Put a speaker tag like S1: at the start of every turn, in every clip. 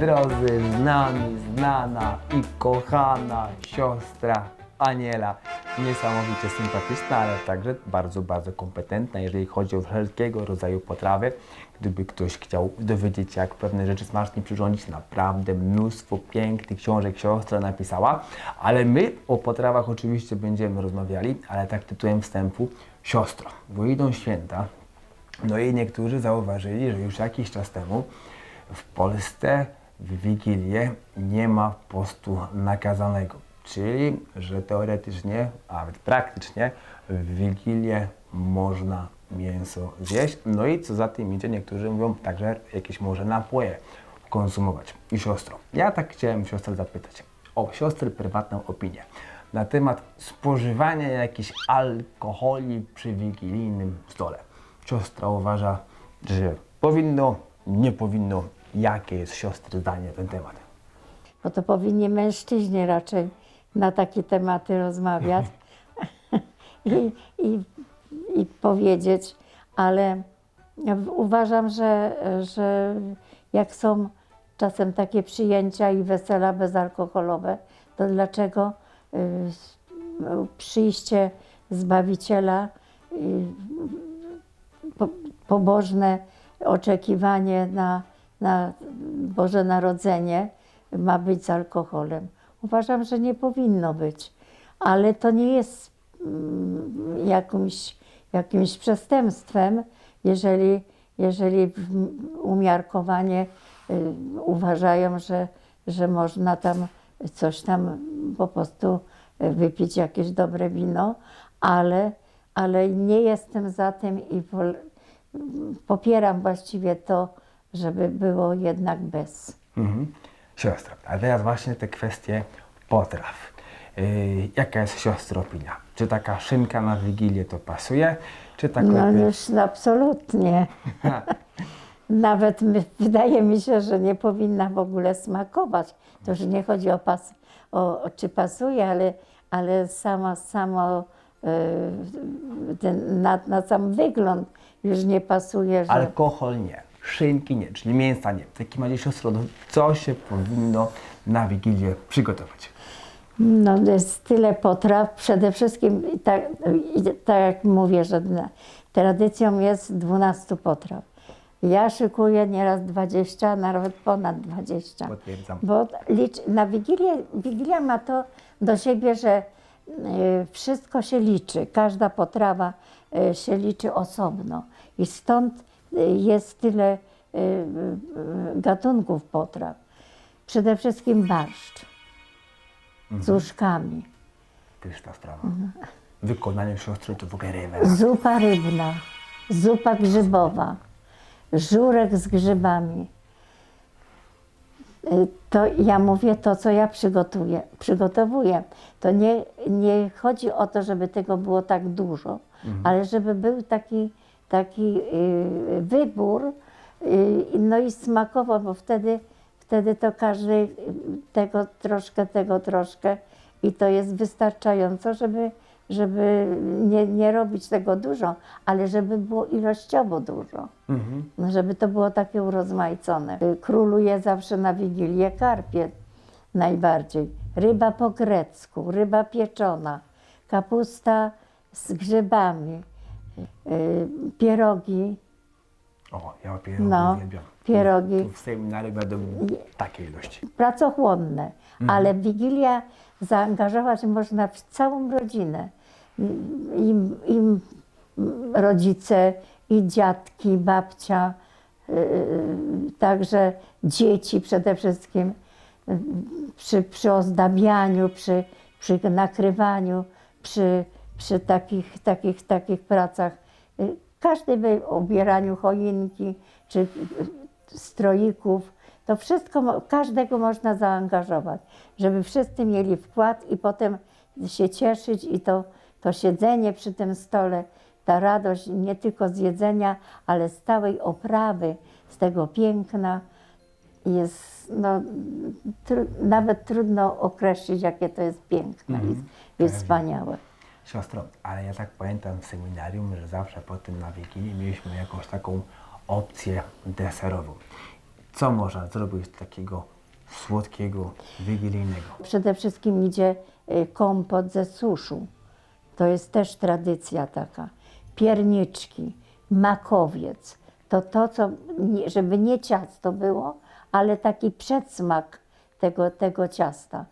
S1: Drodzy, znani, znana i kochana siostra Aniela. Niesamowicie sympatyczna, ale także bardzo, bardzo kompetentna, jeżeli chodzi o wszelkiego rodzaju potrawy. Gdyby ktoś chciał dowiedzieć się, jak pewne rzeczy smacznie przyrządzić, naprawdę mnóstwo pięknych książek siostra napisała. Ale my o potrawach oczywiście będziemy rozmawiali, ale tak tytułem wstępu. Siostro, bo idą święta, no i niektórzy zauważyli, że już jakiś czas temu w Polsce w Wigilię nie ma postu nakazanego. Czyli, że teoretycznie, a nawet praktycznie w Wigilię można mięso zjeść. No i co za tym idzie, niektórzy mówią także jakieś może napoje konsumować. I siostro, ja tak chciałem siostrę zapytać o siostry prywatną opinię na temat spożywania jakichś alkoholi przy wigilijnym stole. Siostra uważa, że powinno, nie powinno. Jakie jest siostry zdanie na ten temat?
S2: Bo to powinni mężczyźni raczej na takie tematy rozmawiać i, i, i powiedzieć, ale uważam, że, że jak są czasem takie przyjęcia i wesela bezalkoholowe, to dlaczego y, przyjście Zbawiciela, y, po, pobożne oczekiwanie na, na Boże Narodzenie ma być z alkoholem. Uważam, że nie powinno być, ale to nie jest mm, jakimś, jakimś przestępstwem, jeżeli, jeżeli umiarkowanie y, uważają, że, że można tam coś tam po prostu wypić jakieś dobre wino, ale, ale nie jestem za tym i popieram właściwie to, żeby było jednak bez.
S1: Mhm. Siostra, a teraz właśnie te kwestie potraw. Yy, jaka jest siostra opinia? Czy taka szynka na Wigilię to pasuje? Czy tak
S2: No
S1: lepiej?
S2: już absolutnie. Nawet my, wydaje mi się, że nie powinna w ogóle smakować. To już nie chodzi o, pas, o, o czy pasuje, ale, ale samo, samo y, ten, na, na sam wygląd już nie pasuje, że
S1: Alkohol nie, szynki nie, czyli mięsa nie. W takim razie siostro, no, co się powinno na Wigilię przygotować?
S2: no, jest tyle potraw. Przede wszystkim, tak, tak jak mówię, że tradycją jest 12 potraw. Ja szykuję nieraz 20, a nawet ponad 20.
S1: Potwierdzam.
S2: Bo licz, na Wigilię, Wigilia ma to do siebie, że y, wszystko się liczy, każda potrawa y, się liczy osobno. I stąd jest tyle y, y, gatunków potraw. Przede wszystkim barszcz z uszkami,
S1: Pyszna sprawa.
S2: Mhm.
S1: W wykonaniu siostry to w ogóle rewelacja.
S2: zupa rybna, zupa grzybowa, żurek z grzybami. Y, To ja mówię to, co ja przygotuję, przygotowuję. To nie, nie chodzi o to, żeby tego było tak dużo, ale żeby był taki, taki y, wybór, y, no i smakowo, bo wtedy, wtedy to każdy y, tego troszkę, tego troszkę i to jest wystarczająco, żeby, żeby nie, nie robić tego dużo, ale żeby było ilościowo dużo.
S1: Mhm.
S2: No, żeby to było takie urozmaicone. Króluje zawsze na Wigilię karpie najbardziej. Ryba po grecku, ryba pieczona, kapusta z grzybami, pierogi.
S1: O, ja pierogi
S2: No,
S1: uwielbiam.
S2: pierogi.
S1: Tu w seminarium będą takiej ilości.
S2: pracochłonne, ale w Wigilię zaangażować można w całą rodzinę. I, i rodzice, i dziadki, babcia, yy, także dzieci przede wszystkim yy, przy, przy ozdabianiu, przy, przy nakrywaniu, przy, przy takich, takich, takich pracach. Yy, Każdy by ubieraniu choinki czy yy, stroików, to wszystko, każdego można zaangażować, żeby wszyscy mieli wkład i potem się cieszyć i to, to siedzenie przy tym stole, ta radość nie tylko z jedzenia, ale z całej oprawy, z tego piękna jest, no, tru, nawet trudno określić, jakie to jest piękne i, i wspaniałe.
S1: Siostro, ale ja tak pamiętam w seminarium, że zawsze potem na Wigilii mieliśmy jakąś taką opcję deserową. Co można zrobić takiego słodkiego, wigilijnego?
S2: Przede wszystkim idzie y, kompot ze suszu. To jest też tradycja taka. Pierniczki, makowiec. To to, co, żeby nie ciasto było, ale taki przedsmak tego, tego ciasta.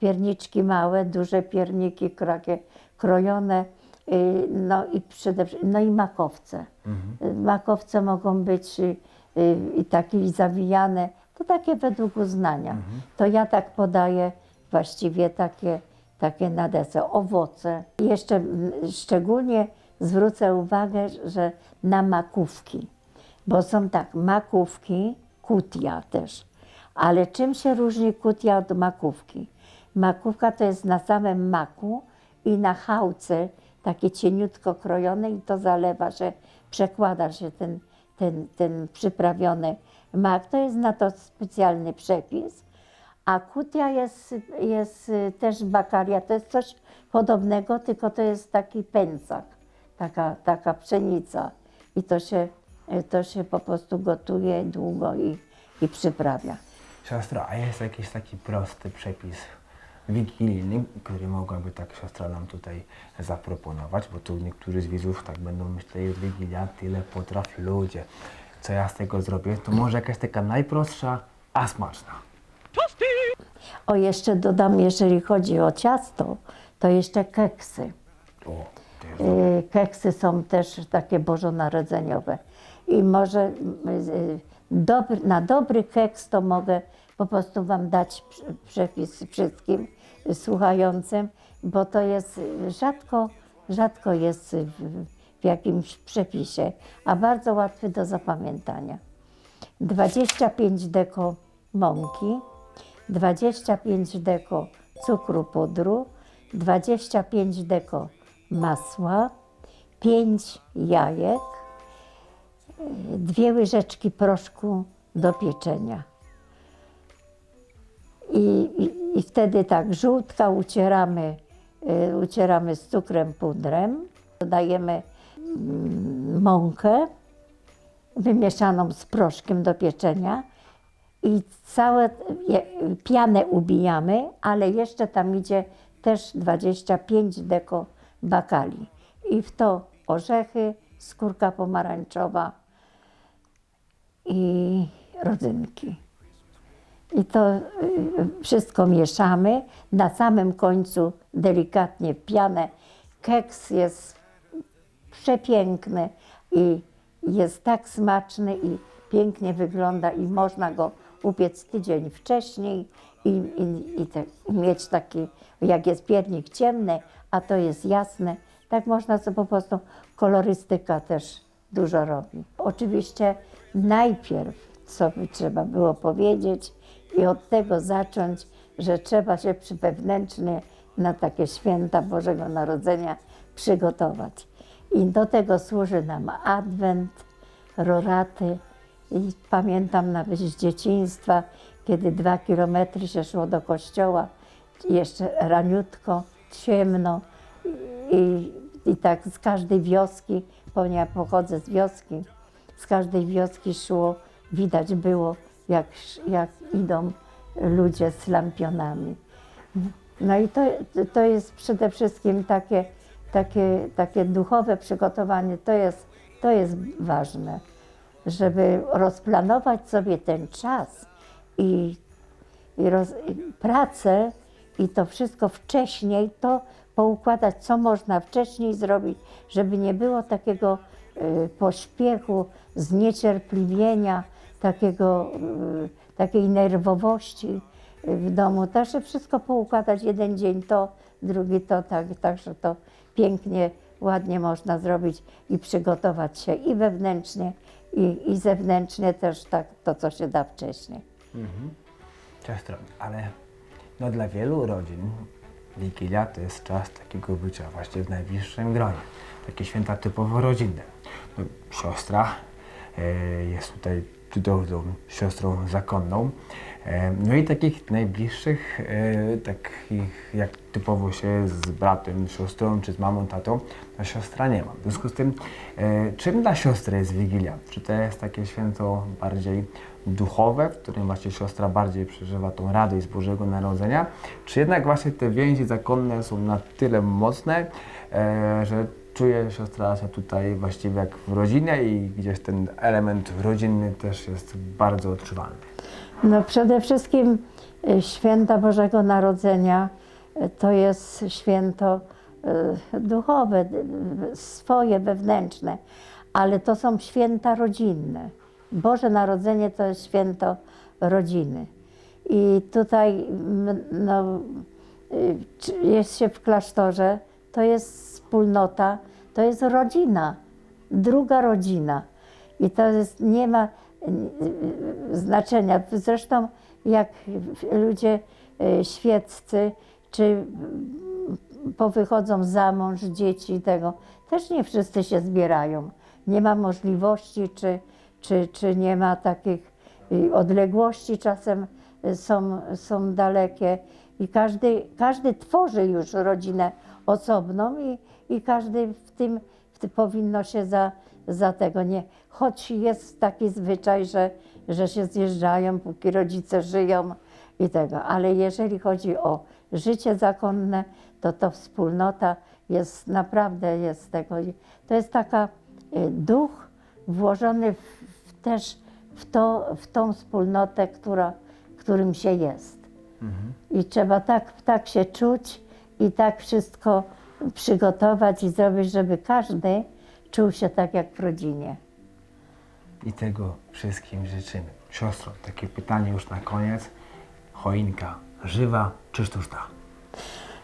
S2: Pierniczki małe, duże pierniki, takie krojone, y, no i przede wszystkim, no i makowce. Y, Makowce mogą być y, y, i takie zawijane, to takie według uznania. To ja tak podaję właściwie takie, takie na deser. Owoce. I Jeszcze szczególnie zwrócę uwagę, że na makówki. Bo są tak, makówki, kutia też. Ale czym się różni kutia od makówki? Makówka to jest na samym maku i na chałce takie cieniutko krojone i to zalewa, że przekłada się ten, ten, ten przyprawiony mak. To jest na to specjalny przepis. A kutia jest, jest też bakaria, to jest coś podobnego, tylko to jest taki pędzak, taka, taka pszenica. I to się, to się po prostu gotuje długo i, i przyprawia.
S1: Siostra, a jest jakiś taki prosty przepis wigilijny, który mogłaby tak siostra nam tutaj zaproponować, bo tu niektórzy z widzów tak będą myśleli, Wigilia tyle potrafi ludzie. Co ja z tego zrobię? To może jakaś taka najprostsza, a smaczna.
S2: O, jeszcze dodam, jeżeli chodzi o ciasto, to jeszcze keksy.
S1: O, jest
S2: Y, Keksy są też takie bożonarodzeniowe. I może y, y, dobry, na dobry keks to mogę po prostu Wam dać prze- przepis wszystkim słuchającym, bo to jest rzadko, rzadko jest w, w jakimś przepisie, a bardzo łatwy do zapamiętania. 25 deko mąki, 25 deko cukru pudru, 25 deko masła, 5 jajek, dwie łyżeczki proszku do pieczenia. I, i, wtedy tak, żółtka ucieramy, y, ucieramy z cukrem pudrem, dodajemy mm, mąkę wymieszaną z proszkiem do pieczenia i całe pianę ubijamy, ale jeszcze tam idzie też 25 deko bakali. I w to orzechy, skórka pomarańczowa i rodzynki. I to y, wszystko mieszamy. Na samym końcu delikatnie pianę. Keks jest przepiękny i jest tak smaczny i pięknie wygląda i można go upiec tydzień wcześniej i, i, i te, mieć taki, jak jest piernik ciemny, a to jest jasne, tak można sobie po prostu, kolorystyka też dużo robi. Oczywiście najpierw, co by trzeba było powiedzieć i od tego zacząć, że trzeba się przy wewnętrznie na takie święta Bożego Narodzenia przygotować. I do tego służy nam adwent, roraty. I pamiętam nawet z dzieciństwa, kiedy dwa kilometry się szło do kościoła, jeszcze raniutko, ciemno i, i tak z każdej wioski, bo ja pochodzę z wioski, z każdej wioski szło, widać było, jak, jak idą ludzie z lampionami. No i to, to jest przede wszystkim takie, takie, takie duchowe przygotowanie, to jest, to jest ważne, żeby rozplanować sobie ten czas i, i, roz, i pracę i to wszystko wcześniej, to poukładać, co można wcześniej zrobić, żeby nie było takiego y, pośpiechu, zniecierpliwienia, takiego, y, takiej nerwowości w domu. Także wszystko poukładać, jeden dzień to, drugi to, tak, także to pięknie, ładnie można zrobić i przygotować się i wewnętrznie, i, i zewnętrznie też tak, to co się da wcześniej.
S1: Siostro, ale no dla wielu rodzin Wigilia to jest czas takiego bycia właśnie w najbliższym gronie. Takie święta typowo rodzinne. No, siostra e, jest tutaj cudowną siostrą zakonną. E, no i takich najbliższych, e, takich jak typowo się z bratem, siostrą czy z mamą, tatą, to siostra nie ma. W związku z tym, e, czym dla siostry jest Wigilia? Czy to jest takie święto bardziej duchowe, w którym właśnie siostra bardziej przeżywa tą radość z Bożego Narodzenia, czy jednak właśnie te więzi zakonne są na tyle mocne, że czuje siostra się tutaj właściwie jak w rodzinie i gdzieś ten element rodzinny też jest bardzo odczuwalny.
S2: No przede wszystkim y, święta Bożego Narodzenia y, to jest święto y, duchowe, swoje, wewnętrzne, ale to są święta rodzinne. Boże Narodzenie to jest święto rodziny. I tutaj no, jest się w klasztorze, to jest wspólnota, to jest rodzina, druga rodzina. I to jest, nie ma y, znaczenia. Zresztą jak ludzie y, świeccy, czy y, powychodzą za mąż, dzieci tego, też nie wszyscy się zbierają. Nie ma możliwości, czy, czy, czy nie ma takich odległości, czasem są, są dalekie i każdy, każdy tworzy już rodzinę osobną i, i każdy w tym, w tym powinno się za, za tego nie. Choć jest taki zwyczaj, że, że się zjeżdżają, póki rodzice żyją i tego, ale jeżeli chodzi o życie zakonne, to to wspólnota jest naprawdę jest tego. To jest taka y, duch włożony w, też w, to, w tą wspólnotę, która, którym się jest. I trzeba tak, tak się czuć i tak wszystko przygotować i zrobić, żeby każdy czuł się tak jak w rodzinie.
S1: I tego wszystkim życzymy. Siostro, takie pytanie już na koniec. Choinka żywa czy sztuczna?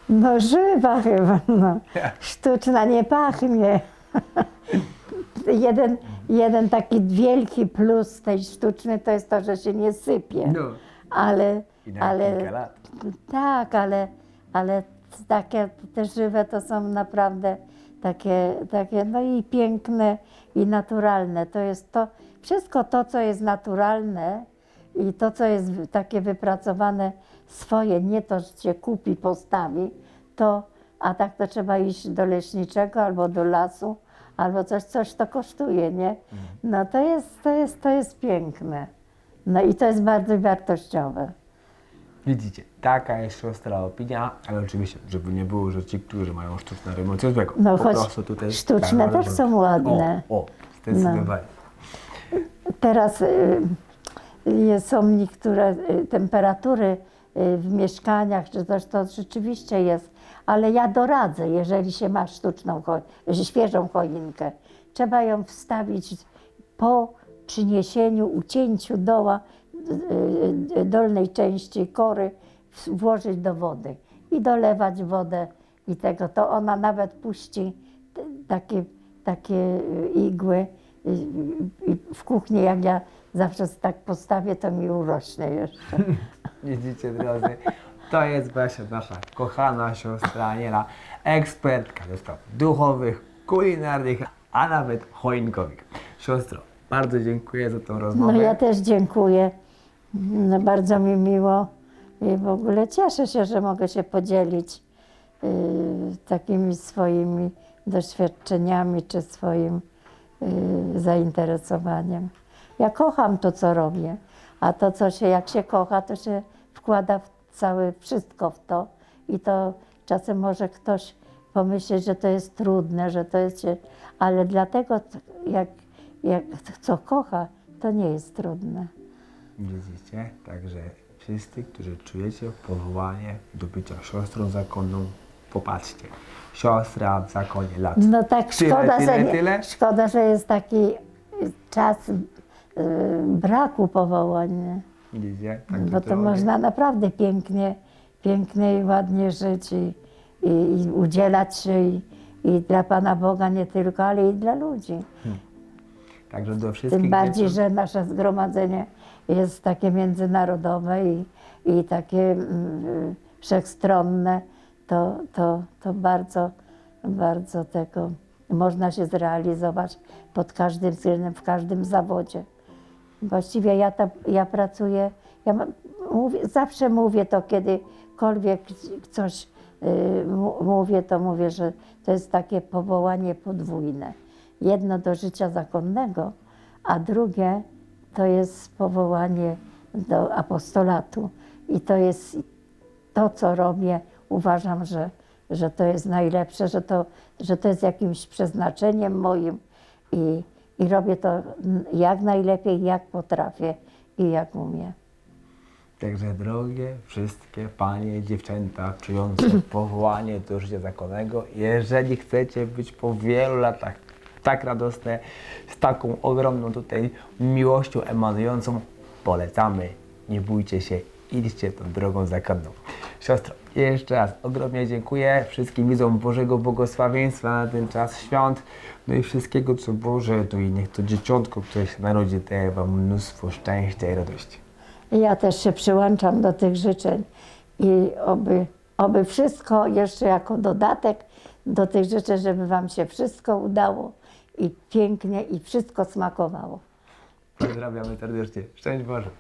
S2: No żywa chyba, no. Sztuczna nie pachnie. jeden, jeden taki wielki plus tej sztucznej to jest to, że się nie sypie.
S1: No.
S2: Ale, ale
S1: kilka lat.
S2: tak, ale, ale takie te żywe to są naprawdę takie, takie no i piękne i naturalne. To jest to, wszystko to, co jest naturalne i to, co jest takie wypracowane swoje, nie to, że się kupi, postawi, to, a tak to trzeba iść do leśniczego albo do lasu, albo coś, coś to kosztuje, nie? No to jest, to jest, to jest piękne. No i to jest bardzo wartościowe.
S1: Widzicie, taka jest siostra opinia, ale oczywiście, żeby nie było, że ci, którzy mają sztuczne robią coś złego.
S2: No
S1: po
S2: choć
S1: prostu tutaj
S2: sztuczne też są ładne.
S1: O, o zdecydowanie.
S2: Teraz y, y, są niektóre y, temperatury y, w mieszkaniach, czy coś to rzeczywiście jest, ale ja doradzę, jeżeli się ma sztuczną, świeżą choinkę, trzeba ją wstawić po przyniesieniu, ucięciu doła, y, y, dolnej części kory, włożyć do wody i dolewać wodę i tego, to ona nawet puści takie, takie y, igły w kuchni, jak ja zawsze tak postawię, to mi urośnie jeszcze.
S1: Widzicie, drodzy, to jest właśnie nasza kochana siostra Aniela, ekspertka do spraw duchowych, kulinarnych, a nawet choinkowych. Siostro, bardzo dziękuję za tą
S2: No
S1: rozmowę.
S2: ja też dziękuję. No, bardzo mi miło i w ogóle cieszę się, że mogę się podzielić y, takimi swoimi doświadczeniami czy swoim y, zainteresowaniem. Ja kocham to, co robię, a to, co się, jak się kocha, to się wkłada w całe wszystko w to i to czasem może ktoś pomyśleć, że to jest trudne, że to jest, ale dlatego jak, jak co kocha, to nie jest trudne.
S1: Widzicie, także wszyscy, którzy czujecie powołanie do bycia siostrą zakonną, popatrzcie. Siostra w zakonie lat.
S2: No tak,
S1: Tyle,
S2: szkoda,
S1: tyle,
S2: że, nie,
S1: tyle?
S2: szkoda, że jest taki czas y, braku powołań?
S1: Widzicie? Także
S2: bo to można naprawdę pięknie, pięknie i ładnie żyć i, i, i udzielać się i, i dla Pana Boga nie tylko, ale i dla ludzi.
S1: Także do wszystkich
S2: Tym bardziej,
S1: dziewcząt-
S2: że nasze zgromadzenie jest takie międzynarodowe i, i takie mm, wszechstronne, to, to, to bardzo, bardzo tego można się zrealizować pod każdym względem, w każdym zawodzie. Właściwie ja, ta, ja pracuję, ja mówię, zawsze mówię to, kiedykolwiek coś y, mówię, to mówię, że to jest takie powołanie podwójne. Jedno do życia zakonnego, a drugie to jest powołanie do apostolatu. I to jest to, co robię. Uważam, że, że to jest najlepsze, że to, że to jest jakimś przeznaczeniem moim i, i robię to jak najlepiej, jak potrafię i jak umiem.
S1: Także drogie wszystkie panie, dziewczęta czujące powołanie do życia zakonnego, jeżeli chcecie być po wielu latach tak radosne, z taką ogromną tutaj miłością emanującą, polecamy, nie bójcie się, idźcie tą drogą zakonną. Siostro, jeszcze raz ogromnie dziękuję wszystkim widzom Bożego Błogosławieństwa na ten czas świąt, no i wszystkiego co Boże, no i niech to dzieciątko, które się narodzi, daje Wam mnóstwo szczęścia i radości.
S2: Ja też się przyłączam do tych życzeń i oby, oby wszystko jeszcze jako dodatek do tych życzeń, żeby Wam się wszystko udało i pięknie i wszystko smakowało.
S1: Pozdrawiamy serdecznie. Szczęść Boże.